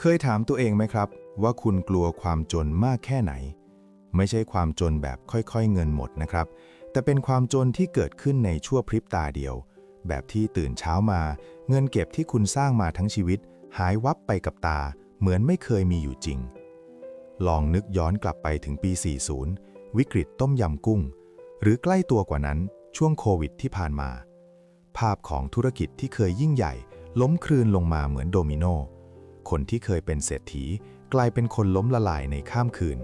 เคยถามตัวเองไหมครับ ว่าคุณกลัวความจนมากแค่ไหน ไม่ใช่ความจนแบบค่อยๆเงินหมดนะครับ แต่เป็นความจนที่เกิดขึ้นในชั่วพริบตาเดียว แบบที่ตื่นเช้ามา เงินเก็บที่คุณสร้างมาทั้งชีวิต หายวับไปกับตา เหมือนไม่เคยมีอยู่จริง ลองนึกย้อนกลับไปถึงปี 40 วิกฤตต้มยำกุ้ง หรือใกล้ตัวกว่านั้นช่วงโควิดที่ผ่านมา ภาพของธุรกิจที่เคยยิ่งใหญ่ ล้มคลืนลงมาเหมือนโดมิโน คนที่เคยเป็นเศรษฐี กลายเป็นคนล้มละลายในข้ามคืน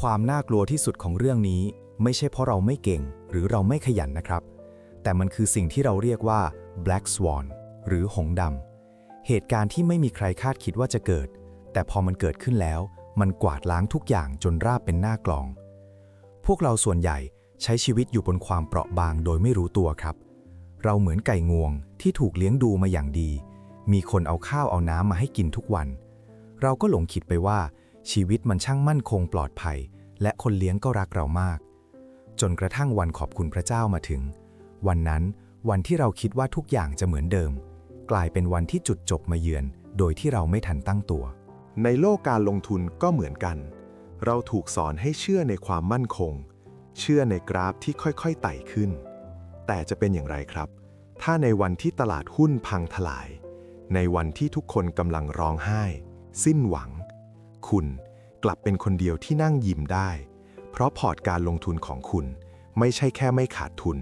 ความน่ากลัวที่สุดของเรื่องนี้ ไม่ใช่เพราะเราไม่เก่ง หรือเราไม่ขยันนะครับ แต่มันคือสิ่งที่เราเรียกว่า black swan หรือหงดำเหตุการณ์ที่ไม่มีใครคาดคิดว่าจะเกิด แต่พอมันเกิดขึ้นแล้ว มันกวาดล้างทุกอย่างจนราบเป็นหน้ากลอง พวกเราส่วนใหญ่ใช้ชีวิตอยู่บนความเปราะบางโดยไม่รู้ตัวครับ เราเหมือนไก่งวงที่ถูกเลี้ยงดูมาอย่างดี มีคนเอาข้าวเอาน้ำมาให้กินทุกวัน เราก็หลงคิดไปว่า ชีวิตมันช่างมั่นคงปลอดภัย และคนเลี้ยงก็รักเรามาก จนกระทั่งวันขอบคุณพระเจ้ามาถึง วันนั้นวันที่เราคิดว่าทุกอย่างจะเหมือนเดิม กลายเป็นวันที่จุดจบมาเยือน โดยที่เราไม่ทันตั้งตัว ในโลกการลงทุนก็เหมือนกัน เราถูกสอนให้เชื่อในความมั่นคง เชื่อในกราฟที่ค่อยๆไต่ขึ้น แต่จะเป็นอย่างไรครับ ถ้าในวันที่ตลาดหุ้นพังทลาย ในวันที่ทุกคนกำลังร้องไห้ สิ้นหวัง คุณกลับเป็นคนเดียวที่นั่งยิ้มได้ เพราะพอร์ตการลงทุนของคุณ ไม่ใช่แค่ไม่ขาดทุน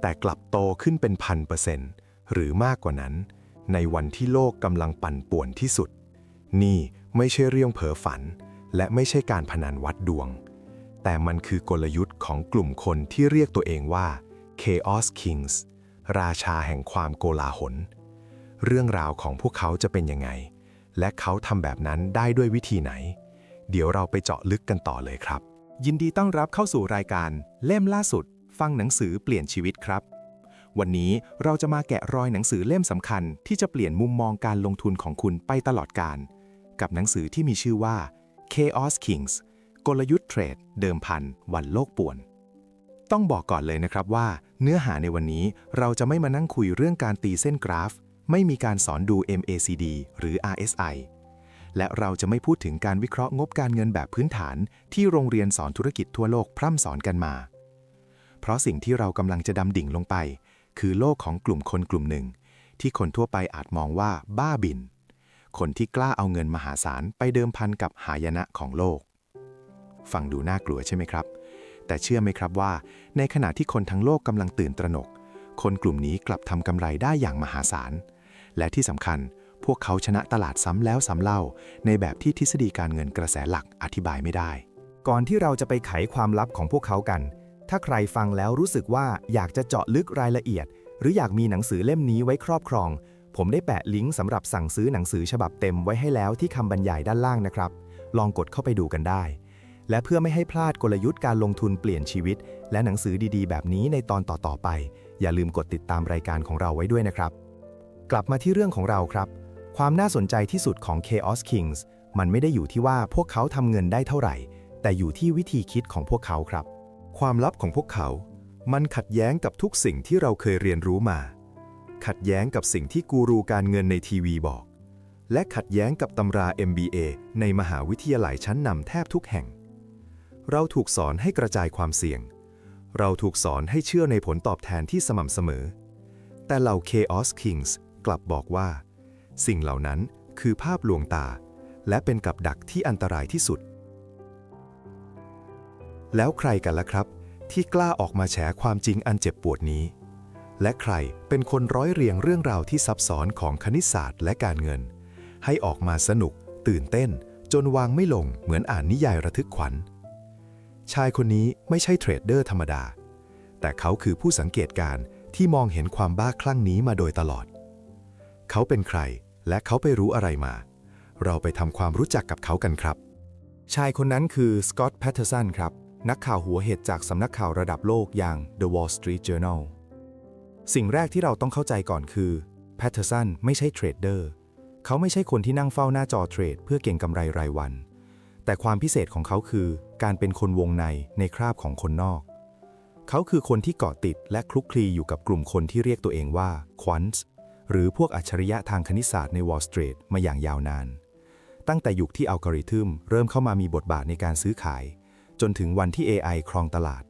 แต่กลับโตขึ้นเป็นพันเปอร์เซ็นต์หรือมากกว่านั้น ในวันที่โลกกำลังปั่นป่วนที่สุด นี่ไม่ใช่เรื่องเพ้อฝัน และไม่ใช่การพนันวัดดวง แต่มันคือกลยุทธ์ของกลุ่มคนที่เรียกตัวเองว่า Chaos Kings ราชาแห่งความโกลาหล เรื่องราวของพวกเขาจะเป็นยังไง และเขาทำแบบนั้นได้ด้วยวิธีไหน เดี๋ยวเราไปเจาะลึกกันต่อเลยครับ ยินดีต้อนรับเข้าสู่รายการ เล่มล่าสุด ฟังหนังสือเปลี่ยนชีวิตครับ วันนี้เราจะมาแกะรอยหนังสือเล่มสำคัญ ที่จะเปลี่ยนมุมมองการลงทุนของคุณไปตลอดการ กับหนังสือที่มีชื่อว่า Chaos Kings กลยุทธ์เทรด เดิมพัน วันโลกป่วน ต้องบอกก่อนเลยนะครับว่า เนื้อหาในวันนี้เราจะไม่มานั่งคุยเรื่องการตีเส้นกราฟ ไม่มีการสอนดู MACD หรือ RSI และเราจะไม่พูดถึงการวิเคราะห์งบการเงินแบบพื้นฐานที่โรงเรียนสอนธุรกิจทั่วโลกพร่ำสอนกันมา เพราะสิ่งที่เรากำลังจะดำดิ่งลงไป คือโลกของกลุ่มคนกลุ่มหนึ่ง ที่คนทั่วไปอาจมองว่าบ้าบิน คนที่กล้าเอาเงินมหาศาลไปเดิมพันกับหายนะของโลก ฟังดูน่ากลัวใช่ไหมครับ แต่เชื่อไหมครับว่า ในขณะที่คนทั้งโลกกำลังตื่นตระหนก คนกลุ่มนี้กลับทำกำไรได้อย่างมหาศาล และที่สำคัญ พวกเขาชนะตลาดซ้ำแล้วซ้ำเล่า ในแบบที่ทฤษฎีการเงินกระแสหลักอธิบายไม่ได้ ก่อนที่เราจะไปไขความลับของพวกเขากัน ถ้าใครฟังแล้วรู้สึกว่าอยากจะเจาะลึกรายละเอียด หรืออยากมีหนังสือเล่มนี้ไว้ครอบครอง ผมได้แปะลิงก์สำหรับสั่งซื้อหนังสือฉบับเต็มไว้ให้แล้วที่คำบรรยายด้านล่างนะครับ ลองกดเข้าไปดูกันได้และเพื่อไม่ให้พลาดกลยุทธ์การลงทุนเปลี่ยนชีวิต และหนังสือดีๆ แบบนี้ในตอนต่อๆไป อย่าลืมกดติดตามรายการของเราไว้ด้วยนะครับ กลับมาที่เรื่องของเราครับ ความน่าสนใจที่สุดของ Chaos Kings มันไม่ได้อยู่ที่ว่าพวกเขาทำเงินได้เท่าไหร่ แต่อยู่ที่วิธีคิดของพวกเขาครับ ความลับของพวกเขา มันขัดแย้งกับทุกสิ่งที่เราเคยเรียนรู้มา ขัดแย้งกับสิ่งที่กูรูการเงินในทีวีบอก และขัดแย้งกับตำรา MBA ในมหาวิทยาลัยชั้นนำแทบทุกแห่ง เราถูกสอนให้กระจายความเสี่ยง เราถูกสอนให้เชื่อในผลตอบแทนที่สม่ำเสมอ แต่เหล่า Chaos Kings กลับบอกว่า สิ่งเหล่านั้นคือภาพลวงตา และเป็นกับดักที่อันตรายที่สุด แล้วใครกันล่ะครับ ที่กล้าออกมาแฉความจริงอันเจ็บปวดนี้ และใครเป็นคนร้อยเรียงเรื่องราวที่ซับซ้อนของคณิตศาสตร์และการเงิน ให้ออกมาสนุก ตื่นเต้น จนวางไม่ลงเหมือนอ่านนิยายระทึกขวัญ ชายคนนี้ไม่ใช่เทรดเดอร์ธรรมดา แต่เขาคือผู้สังเกตการณ์ที่มองเห็นความบ้าคลั่งนี้มาโดยตลอด เขาเป็นใคร และเขาไปรู้อะไรมา เราไปทำความรู้จักกับเขากันครับ ชายคนนั้นคือสกอตต์แพตเทอร์สันครับ นักข่าวหัวเหตุจากสำนักข่าวระดับโลกอย่าง The Wall Street Journal สิ่งแรกที่เราต้องเข้าใจก่อนคือแพตเทอร์สันไม่ใช่เทรดเดอร์เขาไม่ใช่คนที่นั่งเฝ้าหน้าจอเทรดเพื่อเก็งกำไรรายวัน แต่ความพิเศษของเขาคือการเป็นคนวงในในคราบของคนนอก เขาคือคนที่เกาะติดและคลุกคลีอยู่กับกลุ่มคนที่เรียกตัวเองว่าควอนส์ หรือพวกอัจฉริยะทางคณิตศาสตร์ใน Wall Street มาอย่างยาวนาน ตั้งแต่ยุคที่อัลกอริทึมเริ่มเข้ามามีบทบาทในการซื้อขาย จนถึงวันที่ AI ครองตลาด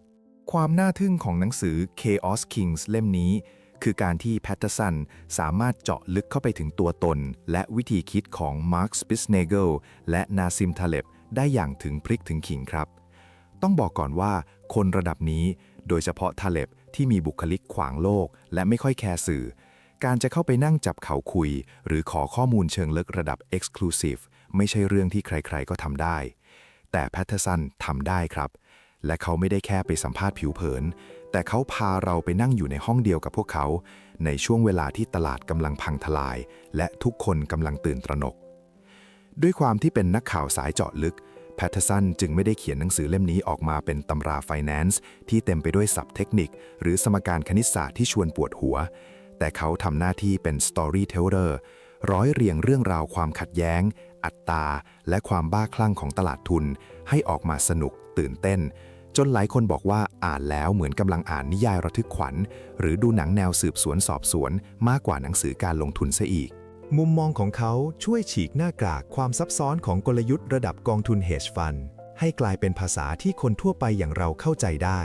ความน่าทึ่งของหนังสือ Chaos Kings เล่มนี้ คือการที่แพตเทอร์สันสามารถเจาะลึกเข้าไปถึงตัวตน และวิธีคิดของมาร์คสปิสเนเกลและนาซิมทาเลบได้อย่างถึงพริกถึงขิงครับ ต้องบอกก่อนว่าคนระดับนี้ โดยเฉพาะทาเลบที่มีบุคลิกขวางโลก และไม่ค่อยแคร์สื่อ การจะเข้าไปนั่งจับเขาคุย หรือขอข้อมูลเชิงลึกระดับ Exclusive ไม่ใช่เรื่องที่ใครๆก็ทำได้ แต่แพทเทอร์สันทำได้ครับ และเขาไม่ได้แค่ไปสัมภาษณ์ผิวเผิน แต่เขาพาเราไปนั่งอยู่ในห้องเดียวกับพวกเขา ในช่วงเวลาที่ตลาดกำลังพังทลาย และทุกคนกำลังตื่นตระหนก ด้วยความที่เป็นนักข่าวสายเจาะลึกแพทเทอร์สันจึงไม่ได้เขียนหนังสือเล่มนี้ออกมาเป็นตำราไฟแนนซ์ที่เต็มไปด้วยศัพท์เทคนิค หรือสมการคณิตศาสตร์ที่ชวนปวดหัว แต่เขาทำหน้าที่เป็นสตอรี่เทเลอร์ร้อยเรียงเรื่องราวความขัดแย้ง อัตราและความบ้าคลั่งของตลาดทุน ให้ออกมาสนุก ตื่นเต้น จนหลายคนบอกว่าอ่านแล้วเหมือนกำลังอ่านนิยายระทึกขวัญ หรือดูหนังแนวสืบสวนสอบสวน มากกว่าหนังสือการลงทุนซะอีก มุมมองของเขาช่วยฉีกหน้ากากความซับซ้อนของกลยุทธ์ระดับกองทุน hedge fund ให้กลายเป็นภาษาที่คนทั่วไปอย่างเราเข้าใจได้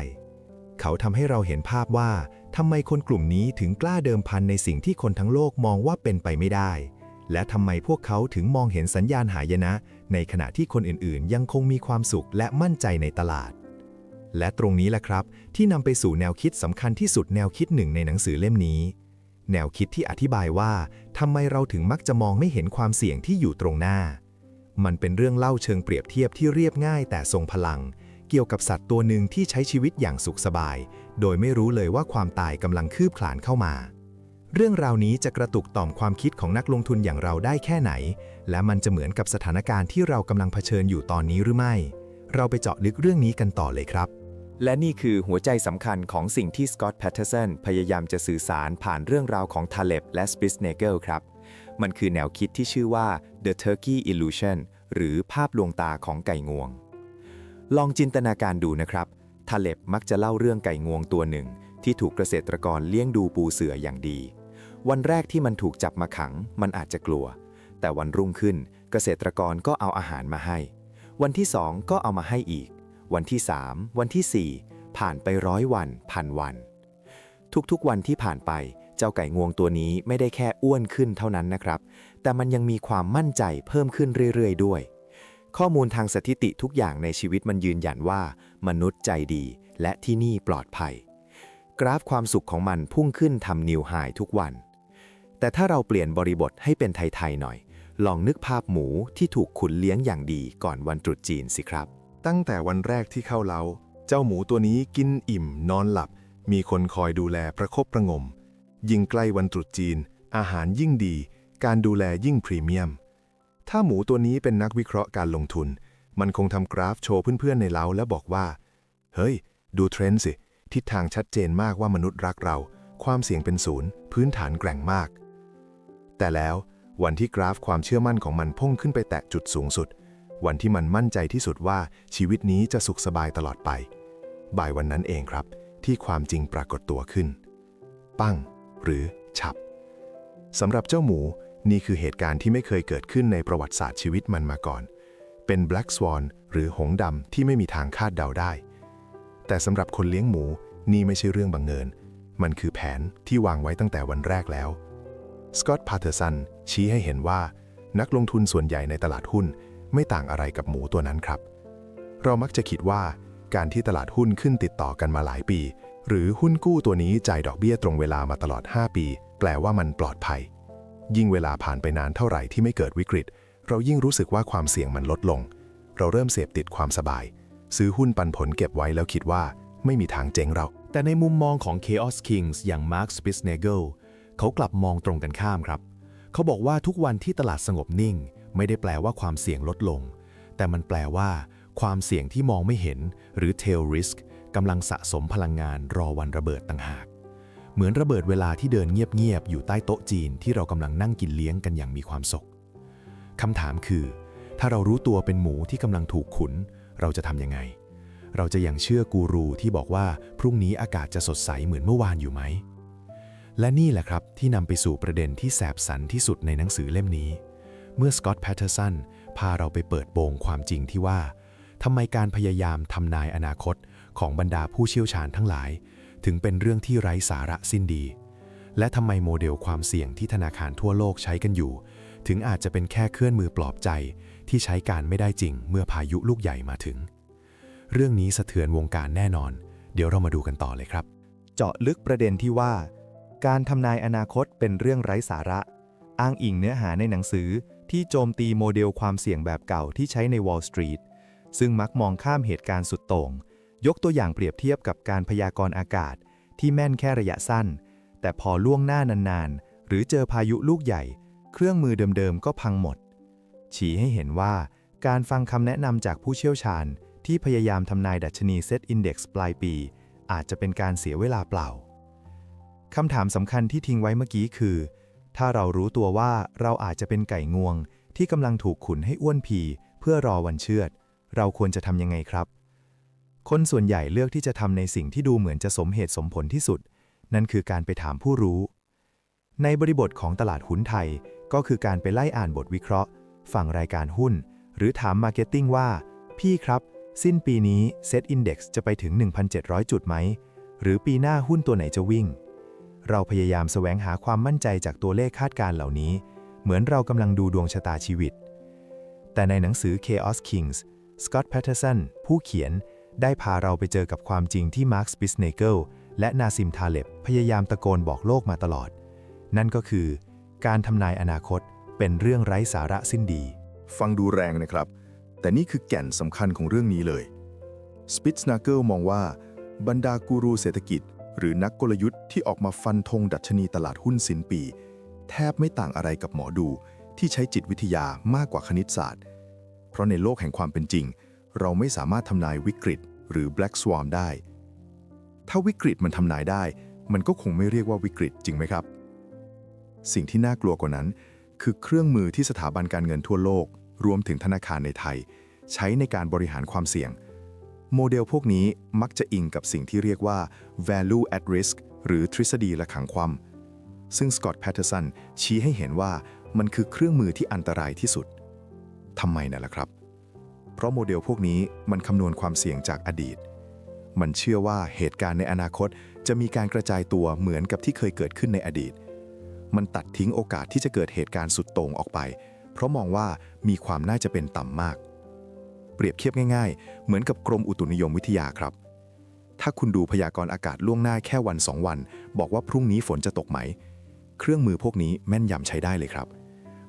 เขาทำให้เราเห็นภาพว่าทำไมคนกลุ่มนี้ถึงกล้าเดิมพันในสิ่งที่คนทั้งโลกมองว่าเป็นไปไม่ได้ และทำไมพวกเขาถึงมองเห็นสัญญาณหายนะ ในขณะที่คนอื่นๆ ยังคงมีความสุขและมั่นใจในตลาด และตรงนี้แหละครับ ที่นำไปสู่แนวคิดสำคัญที่สุดแนวคิดหนึ่งในหนังสือเล่มนี้ แนวคิดที่อธิบายว่าทำไมเราถึงมักจะมองไม่เห็นความเสี่ยงที่อยู่ตรงหน้า มันเป็นเรื่องเล่าเชิงเปรียบเทียบที่เรียบง่ายแต่ทรงพลัง เกี่ยวกับสัตว์ตัวหนึ่งที่ใช้ชีวิตอย่างสุขสบาย โดยไม่รู้เลยว่าความตายกำลังคืบคลานเข้ามา เรื่องราวนี้จะกระตุกต่อมความคิดของนักลงทุนอย่างเราได้แค่ไหน และมันจะเหมือนกับสถานการณ์ที่เรากำลังเผชิญอยู่ตอนนี้หรือไม่ เราไปเจาะลึกเรื่องนี้กันต่อเลยครับ และนี่คือหัวใจสำคัญของสิ่งที่สกอตต์แพทเทอร์สันพยายามจะสื่อสารผ่านเรื่องราวของทาเลบและสปิสเนเกิลครับ มันคือแนวคิดที่ชื่อว่า The Turkey Illusion หรือภาพลวงตาของไก่งวง ลองจินตนาการดูนะครับทาเลบมักจะเล่าเรื่องไก่งวงตัวหนึ่ง ที่ถูกเกษตรกรเลี้ยงดูปูเสืออย่างดี วันแรกที่มันถูกจับมาขัง มันอาจจะกลัว แต่วันรุ่งขึ้น เกษตรกรก็เอาอาหารมาให้ วันที่สองก็เอามาให้อีก วันที่สามวันที่สี่ผ่านไปร้อยวันพันวัน ทุกๆวันที่ผ่านไปเจ้าไก่งวงตัวนี้ไม่ได้แค่อ้วนขึ้นเท่านั้นนะครับ แต่มันยังมีความมั่นใจเพิ่มขึ้นเรื่อยๆด้วย ข้อมูลทางสถิติทุกอย่างในชีวิตมันยืนยันว่า มนุษย์ใจดีและที่นี่ปลอดภัย กราฟความสุขของมันพุ่งขึ้นทำนิวไฮทุกวัน แต่ถ้าเราเปลี่ยนบริบทให้เป็นไทยๆหน่อย ลองนึกภาพหมูที่ถูกขุนเลี้ยงอย่างดีก่อนวันตรุษจีนสิครับ ตั้งแต่วันแรกที่เข้าเล้า เจ้าหมูตัวนี้กินอิ่มนอนหลับ มีคนคอยดูแลประคบประงม ยิ่งใกล้วันตรุษจีน อาหารยิ่งดี การดูแลยิ่งพรีเมียม ถ้าหมูตัวนี้เป็นนักวิเคราะห์การลงทุน มันคงทำกราฟโชว์เพื่อนๆในเล้าแล้วบอกว่า เฮ้ย ดูเทรนด์สิ ทิศทางชัดเจนมากว่ามนุษย์รักเรา ความเสี่ยงเป็นศูนย์ พื้นฐานแกร่งมาก แต่แล้ววันที่กราฟความเชื่อมั่นของมันพุ่งขึ้นไปแตะจุดสูงสุด วันที่มันมั่นใจที่สุดว่าชีวิตนี้จะสุขสบายตลอดไป บ่ายวันนั้นเองครับ ที่ความจริงปรากฏตัวขึ้น ปั้ง หรือฉับสำหรับเจ้าหมู นี่คือเหตุการณ์ที่ไม่เคยเกิดขึ้นในประวัติศาสตร์ชีวิตมันมาก่อน เป็น Black Swan หรือหงส์ดำที่ไม่มีทางคาดเดาได้ แต่สำหรับคนเลี้ยงหมูนี่ไม่ใช่เรื่องบังเอิญ มันคือแผนที่วางไว้ตั้งแต่วันแรกแล้ว สกอตต์พาเทอร์สันชี้ให้เห็นว่า นักลงทุนส่วนใหญ่ในตลาดหุ้น ไม่ต่างอะไรกับหมูตัวนั้นครับ เรามักจะคิดว่าการที่ตลาดหุ้นขึ้นติดต่อกันมาหลายปี หรือหุ้นกู้ตัวนี้จ่ายดอกเบี้ยตรงเวลามาตลอด 5 ปี แปลว่ามันปลอดภัย ยิ่งเวลาผ่านไปนานเท่าไหร่ที่ไม่เกิดวิกฤต เรายิ่งรู้สึกว่าความเสี่ยงมันลดลง เราเริ่มเสพติดความสบาย ซื้อหุ้นปันผลเก็บไว้แล้วคิดว่าไม่มีทางเจ๊งเรา แต่ในมุมมองของ Chaos Kings อย่าง Mark Spitznagel เขากลับมองตรงกันข้ามครับ เขาบอกว่าทุกวันที่ตลาดสงบนิ่ง ไม่ได้แปลว่าความเสี่ยงลดลง แต่มันแปลว่า ความเสี่ยงที่มองไม่เห็น หรือ tail risk กำลังสะสมพลังงานรอวันระเบิดต่างหาก เหมือนระเบิดเวลาที่เดินเงียบๆอยู่ใต้โต๊ะจีนที่เรากำลังนั่งกินเลี้ยงกันอย่างมีความสุขคำถามคือ ถ้าเรารู้ตัวเป็นหมูที่กำลังถูกขุน เราจะทำยังไง เราจะยังเชื่อกูรูที่บอกว่าพรุ่งนี้อากาศจะสดใสเหมือนเมื่อวานอยู่ไหม และนี่แหละครับที่นำไปสู่ประเด็นที่แสบสันที่สุดในหนังสือเล่มนี้ เมื่อสกอตต์แพทเทอร์สันพาเราไปเปิดโปงความจริงที่ว่าทำไมการพยายามทำนายอนาคตของบรรดาผู้เชี่ยวชาญทั้งหลาย ถึงเป็นเรื่องที่ไร้สาระสิ้นดี และทำไมโมเดลความเสี่ยงที่ธนาคารทั่วโลกใช้กันอยู่ ถึงอาจจะเป็นแค่เคลื่อนมือปลอบใจ ที่ใช้การไม่ได้จริงเมื่อพายุลูกใหญ่มาถึง เรื่องนี้สะเทือนวงการแน่นอน เดี๋ยวเรามาดูกันต่อเลยครับ เจาะลึกประเด็นที่ว่า การทำนายอนาคตเป็นเรื่องไร้สาระ อ้างอิงเนื้อหาในหนังสือที่โจมตีโมเดลความเสี่ยงแบบเก่าที่ใช้ใน Wall Street ซึ่งมักมองข้ามเหตุการณ์สุดโต่ง ยกตัวอย่างเปรียบเทียบกับการพยากรณ์อากาศ ที่แม่นแค่ระยะสั้น แต่พอล่วงหน้านานๆ หรือเจอพายุลูกใหญ่ เครื่องมือเดิมๆ ก็พังหมด ชี้ให้เห็นว่า การฟังคำแนะนำจากผู้เชี่ยวชาญ ที่พยายามทำนายดัชนี Set Index ปลายปี อาจจะเป็นการเสียเวลาเปล่าคำถามสำคัญที่ทิ้งไว้เมื่อกี้คือ ถ้าเรารู้ตัวว่าเราอาจจะเป็นไก่งวง ที่กำลังถูกขุนให้อ้วนพี เพื่อรอวันเชือด เราควรจะทำยังไงครับ คนส่วนใหญ่เลือกที่จะทำในสิ่งที่ดูเหมือนจะสมเหตุสมผลที่สุด นั่นคือการไปถามผู้รู้ ในบริบทของตลาดหุ้นไทย ก็คือการไปไล่อ่านบทวิเคราะห์ฟังรายการหุ้น หรือถามมาร์เก็ตติ้งว่า พี่ครับ สิ้นปีนี้ Set Index จะไปถึง 1,700 จุดไหม หรือปีหน้าหุ้นตัวไหนจะวิ่ง เราพยายามแสวงหาความมั่นใจจากตัวเลขคาดการเหล่านี้ เหมือนเรากำลังดูดวงชะตาชีวิต แต่ในหนังสือ Chaos Kings Scott Patterson ผู้เขียน ได้พาเราไปเจอกับความจริงที่มาร์คสปิสเนเกิลและนาซิมทาเลบพยายามตะโกนบอกโลกมาตลอด นั่นก็คือ การทำนายอนาคตเป็นเรื่องไร้สาระสิ้นดี ฟังดูแรงนะครับ แต่นี่คือแก่นสำคัญของเรื่องนี้เลยสปิตสนาเกิลมองว่า บรรดากูรูเศรษฐกิจ หรือนักกลยุทธ์ที่ออกมาฟันธงดัชนีตลาดหุ้นสินปี แทบไม่ต่างอะไรกับหมอดู ที่ใช้จิตวิทยามากกว่าคณิตศาสตร์ เพราะในโลกแห่งความเป็นจริง เราไม่สามารถทำนายวิกฤต หรือ Black Swan ได้ ถ้าวิกฤตมันทำนายได้ มันก็คงไม่เรียกว่าวิกฤตจริงไหมครับ สิ่งที่น่ากลัวกว่านั้น คือเครื่องมือที่สถาบันการเงินทั่วโลก รวมถึงธนาคารในไทย ใช้ในการบริหารความเสี่ยง โมเดลพวกนี้มักจะอิงกับสิ่งที่เรียกว่า value at risk หรือทฤษฎีละขังความซึ่งสกอตต์แพตเทอร์สันชี้ให้เห็นว่ามันคือเครื่องมือที่อันตรายที่สุดทำไมน่ะล่ะครับ เพราะโมเดลพวกนี้มันคำนวณความเสี่ยงจากอดีต มันเชื่อว่าเหตุการณ์ในอนาคตจะมีการกระจายตัวเหมือนกับที่เคยเกิดขึ้นในอดีต มันตัดทิ้งโอกาสที่จะเกิดเหตุการณ์สุดโต่งออกไป เพราะมองว่ามีความน่าจะเป็นต่ำมาก เปรียบเทียบง่าย ๆ เหมือนกับกรมอุตุนิยมวิทยาครับ ถ้าคุณดูพยากรณ์อากาศล่วงหน้าแค่วันสองวัน บอกว่าพรุ่งนี้ฝนจะตกไหม เครื่องมือพวกนี้แม่นยำใช้ได้เลยครับ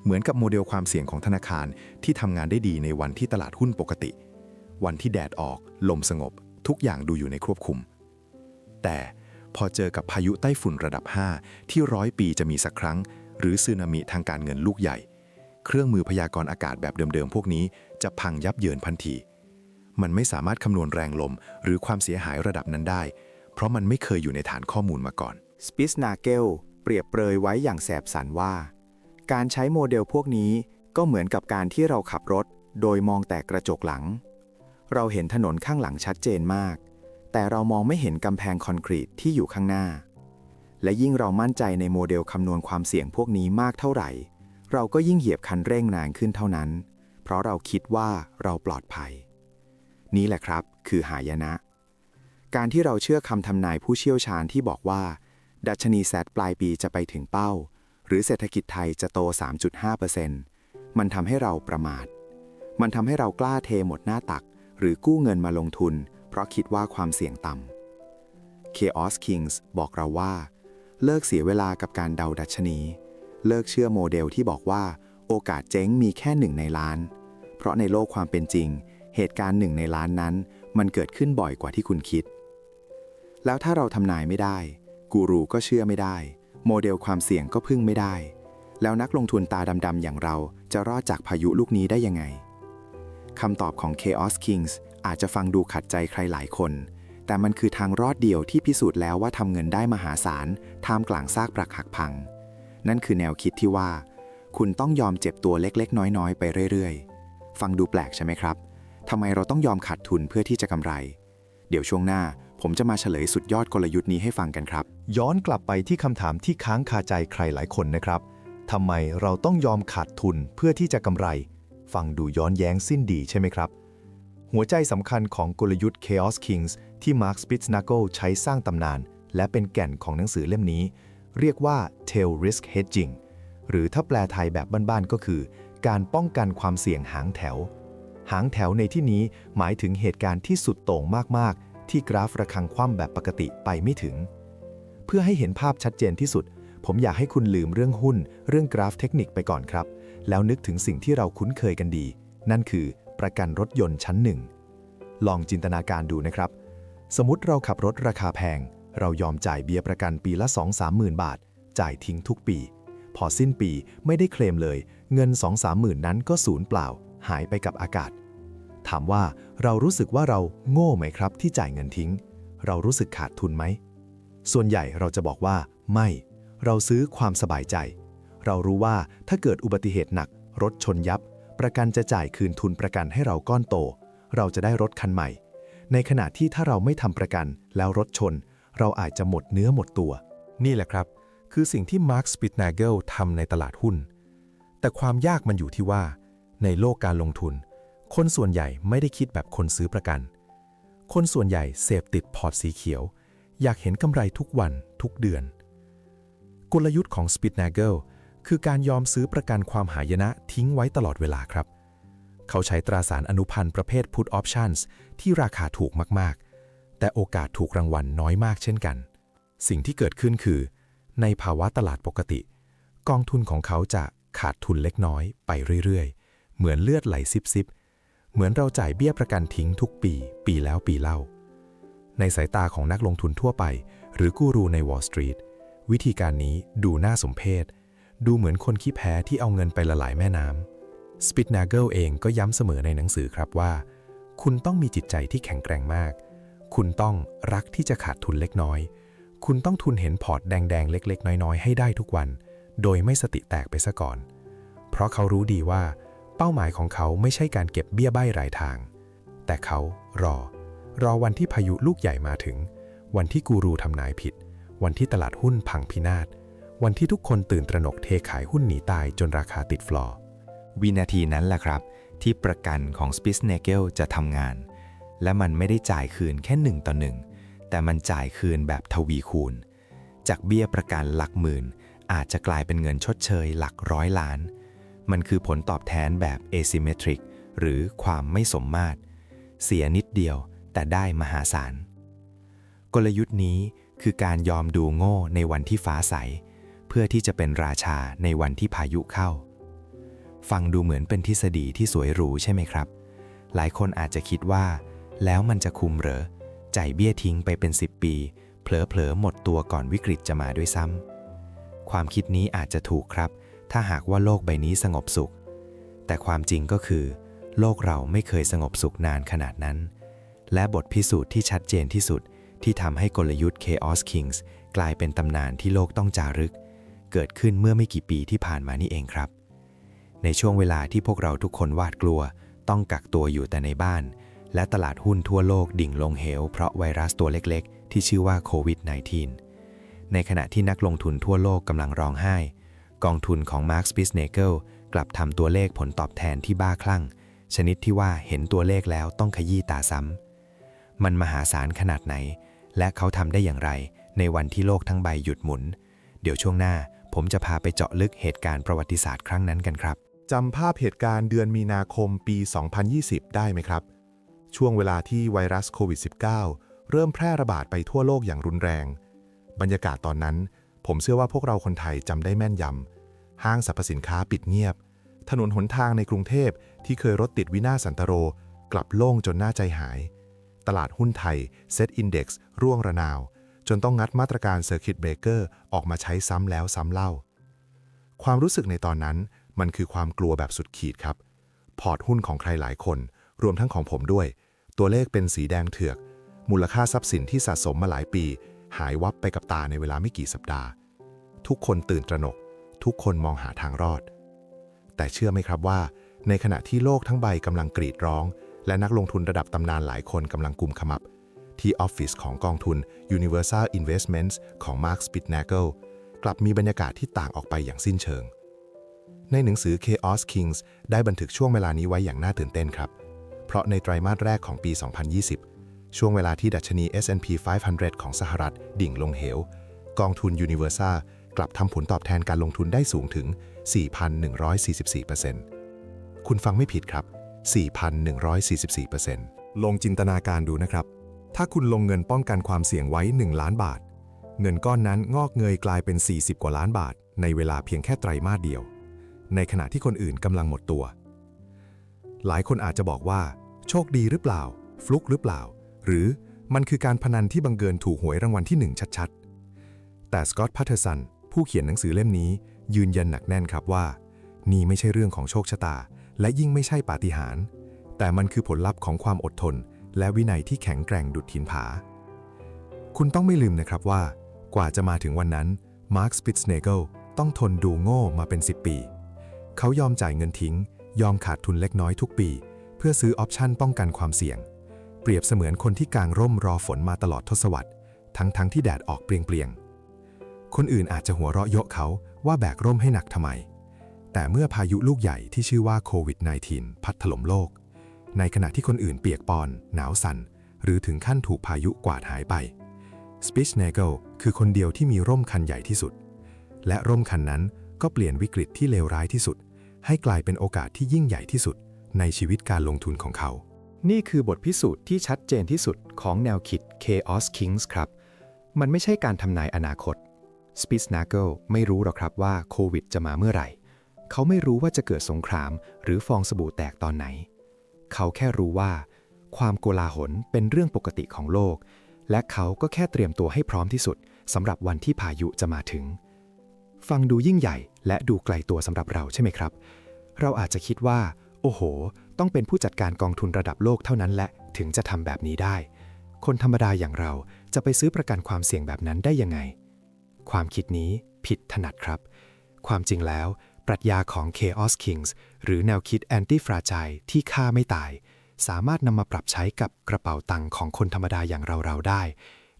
เหมือนกับโมเดลความเสี่ยงของธนาคารที่ทำงานได้ดีในวันที่ตลาดหุ้นปกติ วันที่แดดออก ลมสงบ ทุกอย่างดูอยู่ในควบคุม แต่พอเจอกับพายุไต้ฝุ่นระดับ 5 ที่ร้อยปีจะมีสักครั้ง หรือสึนามิทางการเงินลูกใหญ่ เครื่องมือพยากรณ์อากาศแบบเดิมๆพวกนี้จะพังยับเยินพันที มันไม่สามารถคำนวณแรงลม หรือความเสียหายระดับนั้นได้ เพราะมันไม่เคยอยู่ในฐานข้อมูลมาก่อนสปิสนาเกลเปรียบเปรยไว้อย่างแสบสันว่า การใช้โมเดลพวกนี้ก็เหมือนกับการที่เราขับรถ โดยมองแต่กระจกหลัง เราเห็นถนนข้างหลังชัดเจนมาก แต่เรามองไม่เห็นกำแพงคอนกรีตที่อยู่ข้างหน้า และยิ่งเรามั่นใจในโมเดลคำนวณความเสี่ยงพวกนี้มากเท่าไหร่ เราก็ยิ่งเหยียบคันเร่งนานขึ้นเท่านั้น เพราะเราคิดว่าเราปลอดภัย นี่แหละครับ คือหายนะ การที่เราเชื่อคำทำนายผู้เชี่ยวชาญที่บอกว่า ดัชนีแซดปลายปีจะไปถึงเป้า หรือเศรษฐกิจไทยจะโต 3.5%มันทำให้เราประมาท มันทำให้เรากล้าเทหมดหน้าตัก หรือกู้เงินมาลงทุน เพราะคิดว่าความเสี่ยงต่ำ Chaos Kings บอกเราว่า เลิกเสียเวลากับการเดาดัชนี เลิกเชื่อโมเดลที่บอกว่า โอกาสเจ๊งมีแค่หนึ่งในล้าน เพราะในโลกความเป็นจริง เหตุการณ์หนึ่งในล้านนั้น มันเกิดขึ้นบ่อยกว่าที่คุณคิด แล้วถ้าเราทำนายไม่ได้ กูรูก็เชื่อไม่ได้ โมเดลความเสี่ยงก็พึ่งไม่ได้ แล้วนักลงทุนตาดำๆอย่างเราจะรอดจากพายุลูกนี้ได้ยังไงคำตอบของ Chaos Kings อาจจะฟังดูขัดใจใครหลายคน แต่มันคือทางรอดเดียวที่พิสูจน์แล้วว่าทำเงินได้มหาศาลท่ามกลางซากปรักหักพัง นั่นคือแนวคิดที่ว่า คุณต้องยอมเจ็บตัวเล็กๆ น้อยๆ ไปเรื่อยๆ ฟังดูแปลกใช่ไหมครับทำไมเราต้องยอมขาดทุนเพื่อที่จะกำไร เดี๋ยวช่วงหน้า ผมจะมาเฉลยสุดยอดกลยุทธ์นี้ให้ฟังกันครับ ย้อนกลับไปที่คำถามที่ค้างคาใจใครหลายคนนะครับทำไมเราต้องยอมขาดทุนเพื่อที่จะกำไร ฟังดูย้อนแย้งสิ้นดีใช่ไหมครับ หัวใจสำคัญของกลยุทธ์ Chaos Kings ที่ Mark Spitznagel ใช้สร้างตำนาน และเป็นแก่นของหนังสือเล่มนี้ เรียกว่า tail risk hedging หรือถ้าแปลไทยแบบบ้านๆก็คือ การป้องกันความเสี่ยงหางแถว หางแถวในที่นี้หมายถึงเหตุการณ์ที่สุดโต่งมากๆ ที่กราฟระคังคว่ำแบบปกติไปไม่ถึง เพื่อให้เห็นภาพชัดเจนที่สุด ผมอยากให้คุณลืมเรื่องหุ้น เรื่องกราฟเทคนิคไปก่อนครับ แล้วนึกถึงสิ่งที่เราคุ้นเคยกันดี นั่นคือประกันรถยนต์ชั้นหนึ่งลองจินตนาการดูนะครับ สมมติเราขับรถราคาแพง เรายอมจ่ายเบี้ยประกันปีละ 2-3หมื่นบาท จ่ายทิ้งทุกปี พอสิ้นปีไม่ได้เคลมเลย เงิน 2-3หมื่นนั้นก็สูญเปล่า หายไปกับอากาศ ถามว่าเรารู้สึกว่าเราโง่ไหมครับ ที่จ่ายเงินทิ้ง เรารู้สึกขาดทุนไหม ส่วนใหญ่เราจะบอกว่า ไม่ เราซื้อความสบายใจ เรารู้ว่าถ้าเกิดอุบัติเหตุหนัก รถชนยับ ประกันจะจ่ายคืนทุนประกันให้เราก้อนโต เราจะได้รถคันใหม่ ในขณะที่ถ้าเราไม่ทำประกันแล้วรถชน เราอาจจะหมดเนื้อหมดตัว นี่แหละครับ คือสิ่งที่มาร์คสปิตนาเกลทำในตลาดหุ้น แต่ความยากมันอยู่ที่ว่า ในโลกการลงทุน คนส่วนใหญ่ไม่ได้คิดแบบคนซื้อประกัน คนส่วนใหญ่เสพติดพอร์ตสีเขียว อยากเห็นกำไรทุกวันทุกเดือน กลยุทธ์ของสปิตนาเกลคือการยอมซื้อประกันความหายนะทิ้งไว้ตลอดเวลาครับ เขาใช้ตราสารอนุพันธ์ประเภท Put Options ที่ราคาถูกมากๆ แต่โอกาสถูกรางวัลน้อยมากเช่นกัน สิ่งที่เกิดขึ้นคือ ในภาวะตลาดปกติ กองทุนของเขาจะขาดทุนเล็กน้อยไปเรื่อยๆ เหมือนเลือดไหลซิบๆ เหมือนเราจ่ายเบี้ยประกันทิ้งทุกปี ปีแล้วปีเล่า ในสายตาของนักลงทุนทั่วไป หรือกูรูใน Wall Street วิธีการนี้ดูน่าสมเพชดูเหมือนคนขี้แพ้ที่เอาเงินไปละลายแม่น้ำสปิตนาเกิลเองก็ย้ำเสมอในหนังสือครับว่า คุณต้องมีจิตใจที่แข็งแกร่งมาก คุณต้องรักที่จะขาดทุนเล็กน้อย คุณต้องทุนเห็นพอร์ตแดงๆ เล็ก ๆ น้อย ๆ ให้ได้ทุกวัน โดยไม่สติแตกไปซะก่อน เพราะเขารู้ดีว่า เป้าหมายของเขาไม่ใช่การเก็บเบี้ยใบ้รายทาง แต่เขารอ รอวันที่พายุลูกใหญ่มาถึง วันที่กูรูทำนายผิด วันที่ตลาดหุ้นพังพินาศ วันที่ทุกคนตื่นตระหนกเทขายหุ้นหนีตายจนราคาติดฟลอร์วินาทีนั้นแหละครับ ที่ประกันของสปิสเนเกลจะทำงาน และมันไม่ได้จ่ายคืนแค่หนึ่งต่อหนึ่งแต่มันจ่ายคืนแบบทวีคูณ จากเบี้ยประกันหลักหมื่น อาจจะกลายเป็นเงินชดเชยหลักร้อยล้าน มันคือผลตอบแทนแบบ asymmetric หรือความไม่สมมาตร เสียนิดเดียวแต่ได้มหาศาล กลยุทธ์นี้คือการยอมดูโง่ในวันที่ฟ้าใส เพื่อที่จะเป็นราชาในวันที่พายุเข้า ฟังดูเหมือนเป็นทฤษฎีที่สวยหรูใช่ไหมครับ หลายคนอาจจะคิดว่า แล้วมันจะคุมเหรอ จ่ายเบี้ยทิ้งไปเป็น 10 ปี เผลอๆหมดตัวก่อนวิกฤตจะมาด้วยซ้ำความคิดนี้อาจจะถูกครับ ถ้าหากว่าโลกใบนี้สงบสุข แต่ความจริงก็คือ โลกเราไม่เคยสงบสุขนานขนาดนั้น และบทพิสูจน์ที่ชัดเจนที่สุดที่ทำให้กลยุทธ์ Chaos Kings กลายเป็นตำนานที่โลกต้องจารึก เกิดขึ้นเมื่อไม่กี่ปีที่ผ่านมานี่เองครับ ในช่วงเวลาที่พวกเราทุกคนหวาดกลัว ต้องกักตัวอยู่แต่ในบ้าน และตลาดหุ้นทั่วโลกดิ่งลงเหว เพราะไวรัสตัวเล็กๆ ที่ชื่อว่าโควิด -19 ในขณะที่นักลงทุนทั่วโลกกำลังร้องไห้ กองทุนของ Mark s p i s n a g e l กลับทำตัวเลขผลตอบแทนที่บ้าคลั่ง ชนิดที่ว่าเห็นตัวเลขแล้วต้องขยี้ตาซ้ำ มันมหาศาลขนาดไหน และเขาทำได้อย่างไร ในวันที่โลกทั้งใบหยุดหมุน เดี๋ยวช่วงหน้าผมจะพาไปเจาะลึกเหตุการณ์ประวัติศาสตร์ครั้งนั้นกันครับจำภาพเหตุการณ์เดือนมีนาคมปี 2020 ได้ไหมครับ ช่วงเวลาที่ไวรัสโควิด -19 เริ่มแพร่ระบาดไปทั่วโลกอย่างรุนแรง บรรยากาศตอนนั้น ผมเชื่อว่าพวกเราคนไทยจำได้แม่นยำ ห้างสรรพสินค้าปิดเงียบ ถนนหนทางในกรุงเทพที่เคยรถติดวินาศสันตโร กลับโล่งจนน่าใจหาย ตลาดหุ้นไทย Set Index ร่วงระนาว จนต้องงัดมาตรการ Circuit Breaker ออกมาใช้ซ้ำแล้วซ้ำเล่า ความรู้สึกในตอนนั้นมันคือความกลัวแบบสุดขีดครับ พอร์ตหุ้นของใครหลายคน รวมทั้งของผมด้วย ตัวเลขเป็นสีแดงเถือก มูลค่าทรัพย์สินที่สะสมมาหลายปี หายวับไปกับตาในเวลาไม่กี่สัปดาห์ ทุกคนตื่นตระหนก ทุกคนมองหาทางรอด แต่เชื่อไหมครับว่า ในขณะที่โลกทั้งใบกำลังกรีดร้อง และนักลงทุนระดับตำนานหลายคนกำลังกุมขมับ ที่ออฟฟิศของกองทุน Universal Investments ของ Mark Spitznagel กลับมีบรรยากาศที่ต่างออกไปอย่างสิ้นเชิง ในหนังสือ Chaos Kings ได้บันทึกช่วงเวลานี้ไว้อย่างน่าตื่นเต้นครับ เพราะในไตรมาสแรกของปี 2020 ช่วงเวลาที่ดัชนี S&P 500 ของสหรัฐ ดิ่งลงเหว กองทุน Universal กลับทำผลตอบแทนการลงทุนได้สูงถึง 4,144%คุณฟังไม่ผิดครับ 4,144%ลองจินตนาการดูนะครับ ถ้าคุณลงเงินป้องกันความเสี่ยงไว้ 1 ล้านบาท เงินก้อนนั้นงอกเงยกลายเป็น 40 กว่าล้านบาท ในเวลาเพียงแค่ไตรมาสเดียว ในขณะที่คนอื่นกำลังหมดตัว หลายคนอาจจะบอกว่า โชคดีหรือเปล่า ฟลุกหรือเปล่า หรือมันคือการพนันที่บังเกิญถูกหวยรางวัลที่หนึ่งชัดๆ แต่สกอตต์พัตเทอร์สัน ผู้เขียนหนังสือเล่มนี้ยืนยันหนักแน่นครับว่า นี่ไม่ใช่เรื่องของโชคชะตา และยิ่งไม่ใช่ปาฏิหาริย์แต่มันคือผลลัพธ์ของความอดทน และวินัยที่แข็งแกร่งดุดหินผา คุณต้องไม่ลืมนะครับว่า กว่าจะมาถึงวันนั้น มาร์คสปิตเนเกิลต้องทนดูโง่มาเป็น 10 ปี เขายอมจ่ายเงินทิ้ง ยอมขาดทุนเล็กน้อยทุกปี เพื่อซื้อออปชันป้องกันความเสี่ยง เปรียบเสมือนคนที่กางร่มรอฝนมาตลอดทศวรรษ ทั้งๆทที่แดดออกเปรียงๆ คนอื่นอาจจะหัวเราะเยาะเขาว่าแบกร่มให้หนักทำไม แต่เมื่อพายุลูกใหญ่ที่ชื่อว่าโควิด -19 พัดถล่มโลก ในขณะที่คนอื่นเปียกปอน หนาวสั่น หรือถึงขั้นถูกพายุกวาดหายไปสปิชเนเกิลคือคนเดียวที่มีร่มคันใหญ่ที่สุด และร่มคันนั้นก็เปลี่ยนวิกฤตที่เลวร้ายที่สุด ให้กลายเป็นโอกาสที่ยิ่งใหญ่ที่สุด ในชีวิตการลงทุนของเขา นี่คือบทพิสูจน์ที่ชัดเจนที่สุดของแนวคิด Chaos Kings ครับ มันไม่ใช่การทำนายอนาคต s p i t z n a g e l ไม่รู้หรอกครับว่าโควิดจะมาเมื่อไหร่ เขาไม่รู้ว่าจะเกิดสงคราม หรือฟองสบู่แตกตอนไหน เขาแค่รู้ว่า ความโกลาหลเป็นเรื่องปกติของโลก และเขาก็แค่เตรียมตัวให้พร้อมที่สุดสำหรับวันที่พายุจะมาถึง ฟังดูยิ่งใหญ่และดูไกลตัวสำหรับเราใช่ไหมครับ เราอาจจะคิดว่า โอ้โห ต้องเป็นผู้จัดการกองทุนระดับโลกเท่านั้นแหละถึงจะทำแบบนี้ได้ คนธรรมดาอย่างเราจะไปซื้อประกันความเสี่ยงแบบนั้นได้ยังไง ความคิดนี้ผิดถนัดครับ ความจริงแล้ว ปรัชญาของ Chaos Kings หรือแนวคิด Anti-Fragile ที่ฆ่าไม่ตาย สามารถนำมาปรับใช้กับกระเป๋าตังค์ของคนธรรมดาอย่างเราๆได้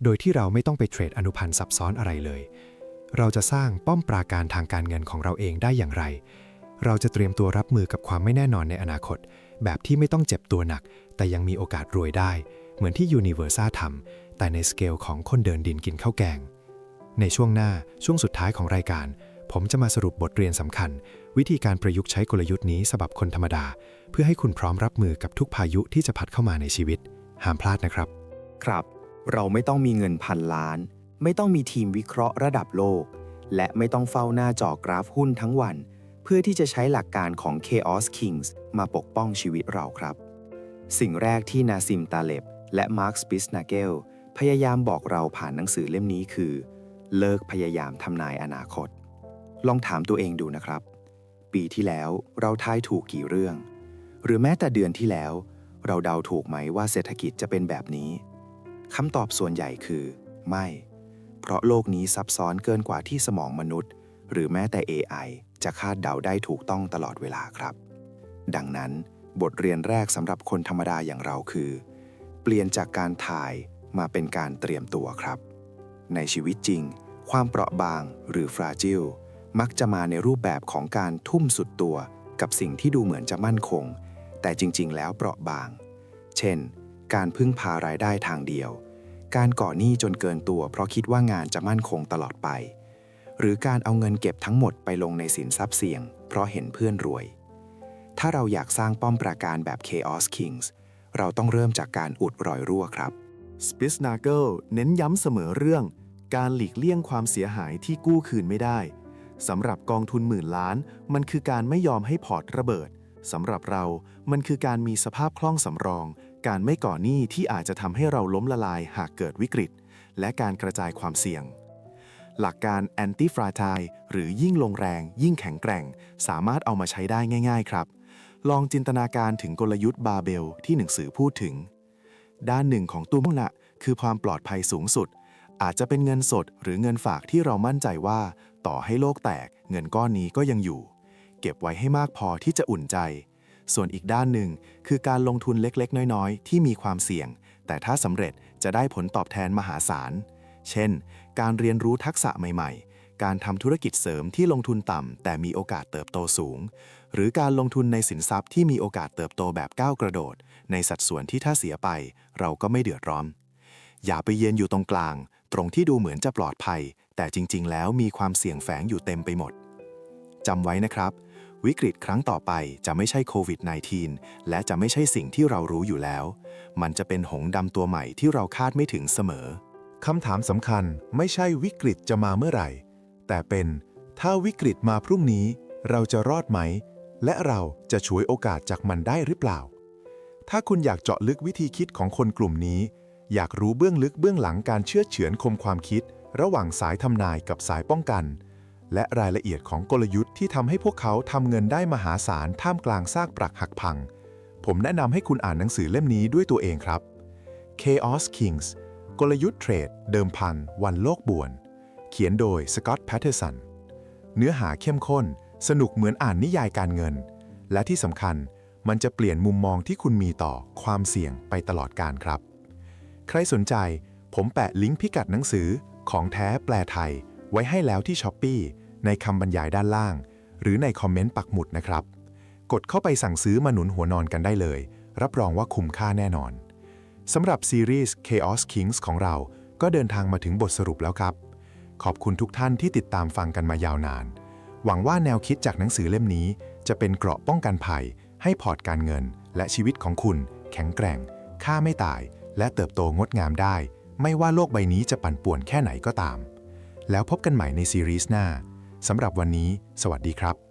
โดยที่เราไม่ต้องไปเทรดอนุพันธ์ซับซ้อนอะไรเลย เราจะสร้างป้อมปราการทางการเงินของเราเองได้อย่างไร เราจะเตรียมตัวรับมือกับความไม่แน่นอนในอนาคต แบบที่ไม่ต้องเจ็บตัวหนัก แต่ยังมีโอกาสรวยได้ เหมือนที่ Universa ทำแต่ในสเกลของคนเดินดินกินข้าวแกง ในช่วงหน้าช่วงสุดท้ายของรายการ ผมจะมาสรุปบทเรียนสำคัญ วิธีการประยุกต์ใช้กลยุทธ์นี้สำหรับคนธรรมดา เพื่อให้คุณพร้อมรับมือกับทุกพายุที่จะพัดเข้ามาในชีวิต ห้ามพลาดนะครับ ครับ เราไม่ต้องมีเงินพันล้าน ไม่ต้องมีทีมวิเคราะห์ระดับโลก และไม่ต้องเฝ้าหน้าจอกราฟหุ้นทั้งวัน เพื่อที่จะใช้หลักการของ Chaos Kings มาปกป้องชีวิตเราครับ สิ่งแรกที่นาซิมตาเลบและมาร์คสปิสนาเกลพยายามบอกเราผ่านหนังสือเล่มนี้คือ เลิกพยายามทำนายอนาคต ลองถามตัวเองดูนะครับ ปีที่แล้วเราทายถูกกี่เรื่อง หรือแม้แต่เดือนที่แล้ว เราเดาถูกไหมว่าเศรษฐกิจจะเป็นแบบนี้คำตอบส่วนใหญ่คือ ไม่ เพราะโลกนี้ซับซ้อนเกินกว่าที่สมองมนุษย์ หรือแม้แต่ AI จะคาดเดาได้ถูกต้องตลอดเวลาครับ ดังนั้นบทเรียนแรกสำหรับคนธรรมดาอย่างเราคือ เปลี่ยนจากการถ่ายมาเป็นการเตรียมตัวครับ ในชีวิตจริง ความเปราะบางหรือฟราจิลมักจะมาในรูปแบบของการทุ่มสุดตัว กับสิ่งที่ดูเหมือนจะมั่นคง แต่จริง ๆ แล้วเปราะบาง เช่น การพึ่งพารายได้ทางเดียว การก่อหนี้จนเกินตัวเพราะคิดว่างานจะมั่นคงตลอดไป หรือการเอาเงินเก็บทั้งหมดไปลงในสินทรัพย์เสี่ยง เพราะเห็นเพื่อนรวย ถ้าเราอยากสร้างป้อมปราการแบบ Chaos Kings เราต้องเริ่มจากการอุดรอยรั่วครับสปิ z นาเกิลเน้นย้ำเสมอเรื่อง การหลีกเลี่ยงความเสียหายที่กู้คืนไม่ได้สำหรับกองทุนหมื่นล้าน มันคือการไม่ยอมให้พอร์ตระเบิดสำหรับเรา มันคือการมีสภาพคล่องสำรอง การไม่ก่อหนี้ที่อาจจะทำให้เราล้มละลายหากเกิดวิกฤต และการกระจายความเสี่ยง หลักการ anti fragile หรือยิ่งลงแรง ยิ่งแข็งแกร่ง สามารถเอามาใช้ได้ง่าย ๆ ครับ ลองจินตนาการถึงกลยุทธ์บาเบลที่หนังสือพูดถึง ด้านหนึ่งของตู้มุ่งละคือความปลอดภัยสูงสุด อาจจะเป็นเงินสดหรือเงินฝากที่เรามั่นใจว่า ต่อให้โลกแตกเงินก้อนนี้ก็ยังอยู่ เก็บไว้ให้มากพอที่จะอุ่นใจ ส่วนอีกด้านหนึ่งคือการลงทุนเล็กๆ น้อยๆ ที่มีความเสี่ยง แต่ถ้าสำเร็จจะได้ผลตอบแทนมหาศาล เช่น การเรียนรู้ทักษะใหม่ ๆการทำธุรกิจเสริมที่ลงทุนต่ำ แต่มีโอกาสเติบโตสูง หรือการลงทุนในสินทรัพย์ที่มีโอกาสเติบโตแบบก้าวกระโดด ในสัดส่วนที่ถ้าเสียไป เราก็ไม่เดือดร้อน อย่าไปเย็นอยู่ตรงกลาง ตรงที่ดูเหมือนจะปลอดภัย แต่จริง ๆ แล้วมีความเสี่ยงแฝงอยู่เต็มไปหมดจำไว้นะครับ วิกฤตครั้งต่อไปจะไม่ใช่โควิด -19 และจะไม่ใช่สิ่งที่เรารู้อยู่แล้ว มันจะเป็นหงดำตัวใหม่ที่เราคาดไม่ถึงเสมอคำถามสำคัญไม่ใช่วิกฤตจะมาเมื่อไหร่ แต่เป็นถ้าวิกฤตมาพรุ่งนี้ เราจะรอดไหม และเราจะฉวยโอกาสจากมันได้หรือเปล่า ถ้าคุณอยากเจาะลึกวิธีคิดของคนกลุ่มนี้ อยากรู้เบื้องลึกเบื้องหลังการเชื่อเฉือนคมความคิด ระหว่างสายทำนายกับสายป้องกัน และรายละเอียดของกลยุทธ์ที่ทำให้พวกเขาทำเงินได้มหาศาลท่ามกลางซากปรักหักพัง ผมแนะนำให้คุณอ่านหนังสือเล่มนี้ด้วยตัวเองครับ Chaos Kings กลยุทธ์เทรด เดิมพัน วันโลกบ่วน เขียนโดยสกอตต์แพทเทอร์สันเนื้อหาเข้มข้น สนุกเหมือนอ่านนิยายการเงิน และที่สำคัญมันจะเปลี่ยนมุมมองที่คุณมีต่อความเสี่ยงไปตลอดการครับ ใครสนใจ ผมแปะลิงก์พิกัดหนังสือของแท้แปลไทย ไว้ให้แล้วที่ช้อปปีในคำบรรยายด้านล่าง หรือในคอมเมนต์ปักหมุดนะครับ กดเข้าไปสั่งซื้อมาหนุนหัวนอนกันได้เลย รับรองว่าคุ้มค่าแน่นอนสำหรับซีรีส์ Chaos Kings ของเรา ก็เดินทางมาถึงบทสรุปแล้วครับ ขอบคุณทุกท่านที่ติดตามฟังกันมายาวนาน หวังว่าแนวคิดจากหนังสือเล่มนี้ จะเป็นเกราะป้องกันภัย ให้พอร์ตการเงิน และชีวิตของคุณ แข็งแกร่ง ค่าไม่ตาย และเติบโตงดงามได้ ไม่ว่าโลกใบนี้จะปั่นป่วนแค่ไหนก็ตาม แล้วพบกันใหม่ในซีรีส์หน้าสำหรับวันนี้ สวัสดีครับ